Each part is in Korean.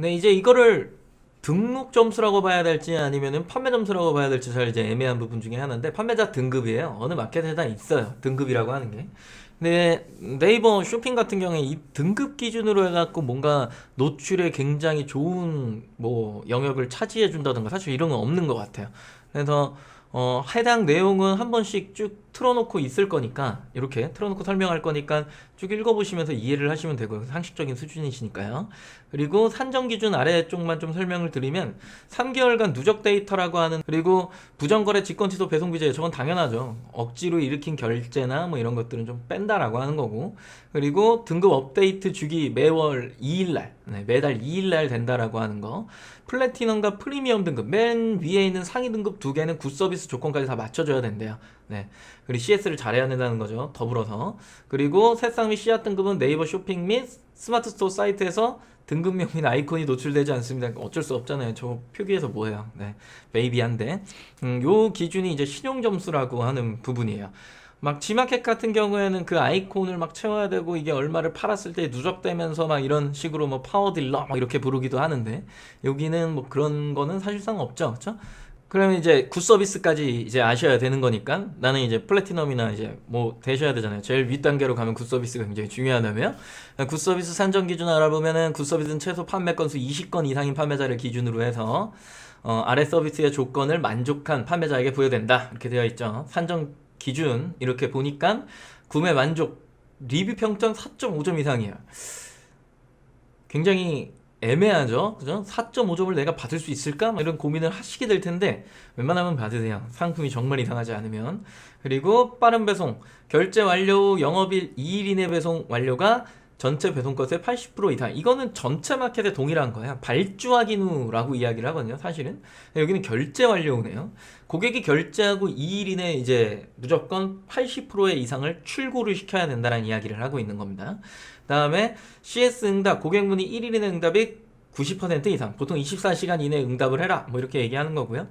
근데 이제 이거를 등록 점수라고 봐야 될지 아니면은 판매 점수라고 봐야 될지 잘 이제 애매한 부분 중에 하나인데 판매자 등급이에요. 어느 마켓에 다 있어요. 등급이라고 하는 게. 근데 네이버 쇼핑 같은 경우에 이 등급 기준으로 해갖고 뭔가 노출에 굉장히 좋은 뭐 영역을 차지해 준다던가 사실 이런 건 없는 것 같아요. 그래서 어, 해당 내용은 한 번씩 쭉 틀어놓고 있을 거니까 이렇게 틀어놓고 설명할 거니까 쭉 읽어보시면서 이해를 하시면 되고요. 상식적인 수준이시니까요. 그리고 산정 기준 아래쪽만 좀 설명을 드리면 3개월간 누적 데이터라고 하는 그리고 부정거래 직권 취소 배송 비제 저건 당연하죠. 억지로 일으킨 결제나 뭐 이런 것들은 좀 뺀다라고 하는 거고 그리고 등급 업데이트 주기 매월 2일날 네, 매달 2일날 된다라고 하는 거 플래티넘과 프리미엄 등급 맨 위에 있는 상위 등급 두 개는 굿 서비스 조건까지 다 맞춰줘야 된대요. 네. 그리고 CS를 잘해야 된다는 거죠. 더불어서. 그리고 새싹 및 씨앗 등급은 네이버 쇼핑 및 스마트 스토어 사이트에서 등급명 및 아이콘이 노출되지 않습니다. 어쩔 수 없잖아요. 저 표기해서 뭐해요. 네. 베이비한데. 음, 요 기준이 이제 신용 점수라고 하는 부분이에요. 막 지마켓 같은 경우에는 그 아이콘을 막 채워야 되고 이게 얼마를 팔았을 때 누적되면서 막 이런 식으로 뭐 파워딜러 막 이렇게 부르기도 하는데 여기는 뭐 그런 거는 사실상 없죠. 그렇죠? 그러면 이제 굿 서비스까지 이제 아셔야 되는 거니까 나는 이제 플래티넘이나 이제 뭐 되셔야 되잖아요. 제일 윗 단계로 가면 굿 서비스가 굉장히 중요하다며 굿 서비스 산정 기준 알아보면은 굿 서비스는 최소 판매 건수 20건 이상인 판매자를 기준으로 해서 어, 아래 서비스의 조건을 만족한 판매자에게 부여된다 이렇게 되어 있죠. 산정 기준 이렇게 보니까 구매 만족 리뷰 평점 4.5점 이상이에요. 굉장히 애매하죠. 그죠? 4.5점을 내가 받을 수 있을까? 뭐 이런 고민을 하시게 될 텐데 웬만하면 받으세요. 상품이 정말 이상하지 않으면. 그리고 빠른 배송, 결제 완료 후 영업일 2일 이내 배송 완료가 전체 배송 것의 80% 이상. 이거는 전체 마켓에 동일한 거야. 발주 확인 후라고 이야기를 하거든요. 사실은. 여기는 결제 완료 후네요. 고객이 결제하고 2일 이내 이제 무조건 80%의 이상을 출고를 시켜야 된다는 이야기를 하고 있는 겁니다. 다음에 CS 응답, 고객 문의 1일 이내 응답이 90% 이상, 보통 24시간 이내 응답을 해라. 뭐 이렇게 얘기하는 거고요.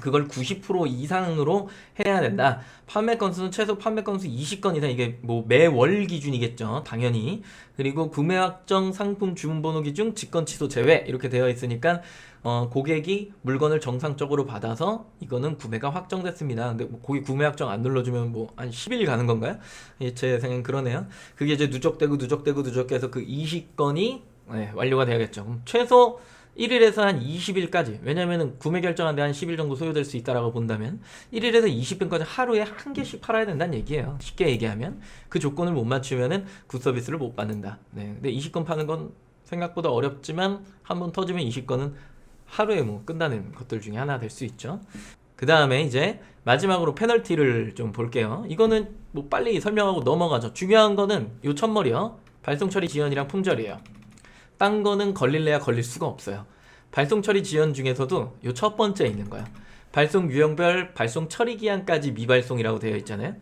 그걸 90% 이상으로 해야 된다. 판매 건수는 최소 판매 건수 20건 이상 이게 뭐 매월 기준이겠죠. 당연히. 그리고 구매 확정 상품 주문 번호 기준 직권 취소 제외 이렇게 되어 있으니까 어, 고객이 물건을 정상적으로 받아서 이거는 구매가 확정됐습니다. 근데 뭐 고객 구매 확정 안 눌러 주면 뭐 한 10일 가는 건가요? 예, 제 생각엔 그러네요. 그게 이제 누적되고 누적되고 누적해서 그 20건이 네, 완료가 돼야겠죠. 그럼 최소 1일에서 한 20일까지 왜냐면은 구매 결정하는데 한 10일 정도 소요될 수 있다라고 본다면 1일에서 20일까지 하루에 한 개씩 팔아야 된다는 얘기예요. 쉽게 얘기하면 그 조건을 못 맞추면은 굿 서비스를 못 받는다. 네. 근데 20건 파는 건 생각보다 어렵지만 한 번 터지면 20건은 하루에 뭐 끝나는 것들 중에 하나 될 수 있죠. 그 다음에 이제 마지막으로 페널티를 좀 볼게요. 이거는 뭐 빨리 설명하고 넘어가죠. 중요한 거는 요 첫머리요. 발송 처리 지연이랑 품절이에요. 딴 거는 걸릴래야 걸릴 수가 없어요. 발송 처리 지연 중에서도 요 첫 번째 있는 거야. 발송 유형별 발송 처리 기한까지 미발송이라고 되어 있잖아요.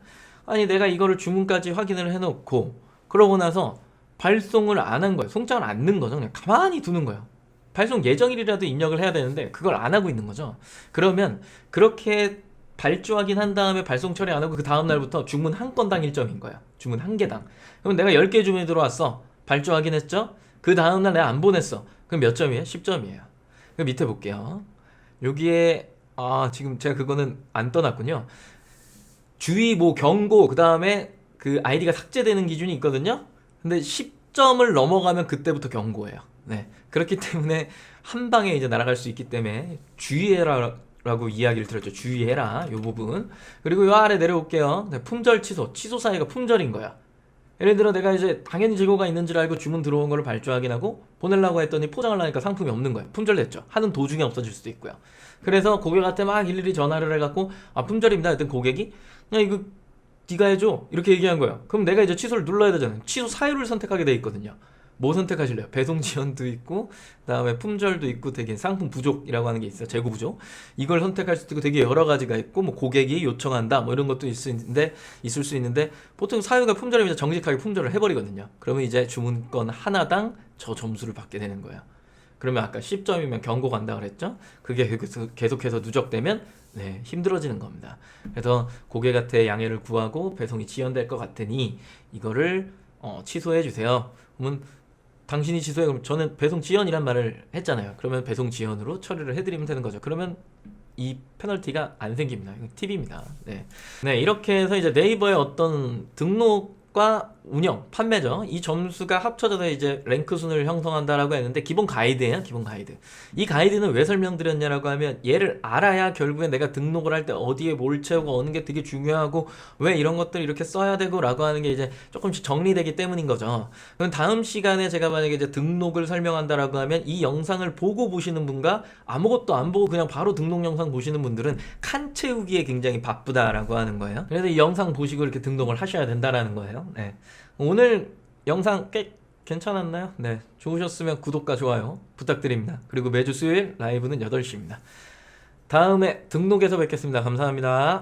아니 내가 이거를 주문까지 확인을 해놓고 그러고 나서 발송을 안 한 거예요. 송장을 안 넣은 거죠. 그냥 가만히 두는 거예요. 발송 예정일이라도 입력을 해야 되는데 그걸 안 하고 있는 거죠. 그러면 그렇게 발주 확인한 다음에 발송 처리 안 하고 그 다음 날부터 주문 한 건당 1점인 거야. 주문 한 개당. 그럼 내가 10개 주문이 들어왔어. 발주 확인했죠? 그 다음 날 내가 안 보냈어. 그럼 몇 점이에요? 10점이에요. 그 밑에 볼게요. 여기에 아 지금 제가 그거는 안 떠났군요. 주의 뭐 경고 그 다음에 그 아이디가 삭제되는 기준이 있거든요. 근데 10점을 넘어가면 그때부터 경고예요. 네 그렇기 때문에 한 방에 이제 날아갈 수 있기 때문에 주의해라 라고 이야기를 들었죠. 주의해라 요 부분. 그리고 요 아래 내려올게요. 네, 품절 취소 취소 사이가 품절인 거야. 예를 들어 내가 이제 당연히 재고가 있는 줄 알고 주문 들어온 거를 발주 확인하고 보내려고 했더니 포장을 하니까 상품이 없는 거예요. 품절됐죠. 하는 도중에 없어질 수도 있고요. 그래서 고객한테 막 일일이 전화를 해갖고 아 품절입니다. 했더니 고객이 야 이거 네가 해줘 이렇게 얘기한 거예요. 그럼 내가 이제 취소를 눌러야 되잖아요. 취소 사유를 선택하게 돼 있거든요. 뭐 선택하실래요? 배송 지연도 있고 그다음에 품절도 있고 되게 상품 부족이라고 하는 게 있어요. 재고 부족. 이걸 선택할 수도 있고 되게 여러 가지가 있고 뭐 고객이 요청한다 뭐 이런 것도 있을 수 있는데 있을 수 있는데 보통 사유가 품절이면 정직하게 품절을 해버리거든요. 그러면 이제 주문건 하나당 저 점수를 받게 되는 거예요. 그러면 아까 10점이면 경고 간다 그랬죠? 그게 계속- 계속해서 누적되면 네, 힘들어지는 겁니다. 그래서 고객한테 양해를 구하고 배송이 지연될 것 같으니 이거를 어, 취소해 주세요. 그러면 당신이 취소해 그럼 저는 배송 지연이란 말을 했잖아요. 그러면 배송 지연으로 처리를 해드리면 되는 거죠. 그러면 이 페널티가 안 생깁니다. 이건 팁입니다. 네. 네, 이렇게 해서 이제 네이버의 어떤 등록과 운영, 판매죠. 이 점수가 합쳐져서 이제 랭크 순을 형성한다라고 했는데 기본 가이드예요, 기본 가이드. 이 가이드는 왜 설명드렸냐라고 하면 얘를 알아야 결국에 내가 등록을 할 때 어디에 뭘 채우고 어느 게 되게 중요하고 왜 이런 것들 이렇게 써야 되고라고 하는 게 이제 조금씩 정리되기 때문인 거죠. 그럼 다음 시간에 제가 만약에 이제 등록을 설명한다라고 하면 이 영상을 보고 보시는 분과 아무것도 안 보고 그냥 바로 등록 영상 보시는 분들은 칸 채우기에 굉장히 바쁘다라고 하는 거예요. 그래서 이 영상 보시고 이렇게 등록을 하셔야 된다라는 거예요. 네. 오늘 영상 꽤 괜찮았나요? 네. 좋으셨으면 구독과 좋아요 부탁드립니다. 그리고 매주 수요일 라이브는 8시입니다. 다음에 등록에서 뵙겠습니다. 감사합니다.